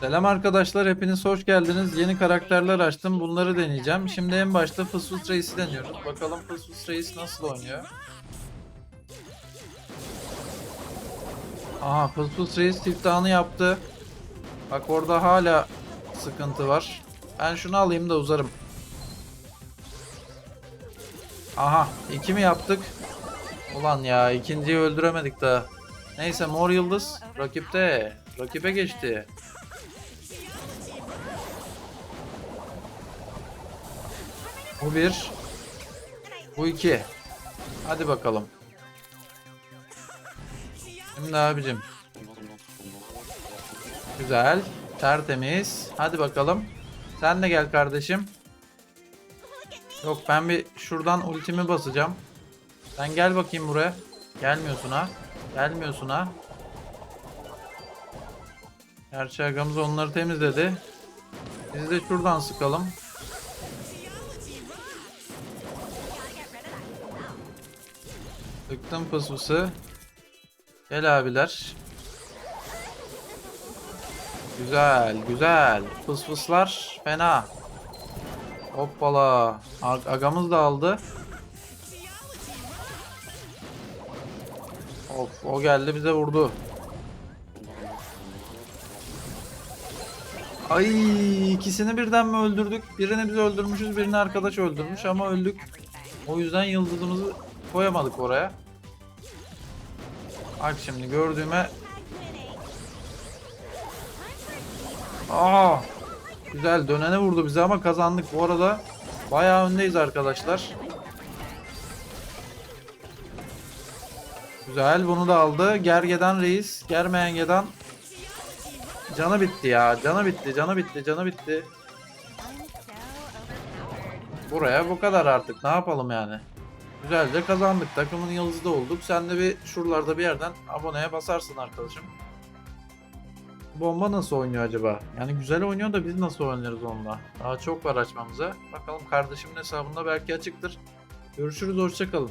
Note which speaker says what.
Speaker 1: Selam arkadaşlar, hepiniz hoş geldiniz. Yeni karakterler açtım, bunları deneyeceğim. Şimdi en başta Fısfıs Reis'i deniyoruz. Bakalım Fısfıs Reis nasıl oynuyor. Aha, Fısfıs Reis tiftahını yaptı. Bak orada hala sıkıntı var. Ben şunu alayım da uzarım. Aha, iki mi yaptık? Ulan ya, ikinciyi öldüremedik daha. Neyse, Mor Yıldız rakipte. Rakibe geçti. Bu bir. Bu iki. Hadi bakalım. Şimdi abicim. Güzel. Tertemiz. Hadi bakalım. Sen de gel kardeşim. Yok ben bir şuradan ultimi basacağım. Sen gel bakayım buraya. Gelmiyorsun ha. Gelmiyorsun ha. Gerçi agamız onları temizledi. Biz de şuradan sıkalım. Sıktım fısfısı. Gel abiler. Güzel, güzel. Fısfıslar fena. Hoppala. Ag- Agamız da aldı. Of, o geldi bize vurdu. Ay ikisini birden mi öldürdük? Birini biz öldürmüşüz, birini arkadaş öldürmüş ama öldük. O yüzden yıldızımızı koyamadık oraya. Bak şimdi gördüğüme Aa! Güzel dönene vurdu bize ama kazandık. Bu arada bayağı öndeyiz arkadaşlar. Güzel bunu da aldı. Gergedan reis. Germeyengedan. Canı bitti ya. Canı bitti. Canı bitti. Canı bitti. Buraya bu kadar artık. Ne yapalım yani? Güzelce kazandık. Takımın yıldızı da olduk. Sen de bir şuralarda bir yerden aboneye basarsın arkadaşım. Bomba nasıl oynuyor acaba? Yani güzel oynuyor da biz nasıl oynarız onunla? Daha çok var açmamıza. Bakalım kardeşimin hesabında belki açıktır. Görüşürüz hoşçakalın.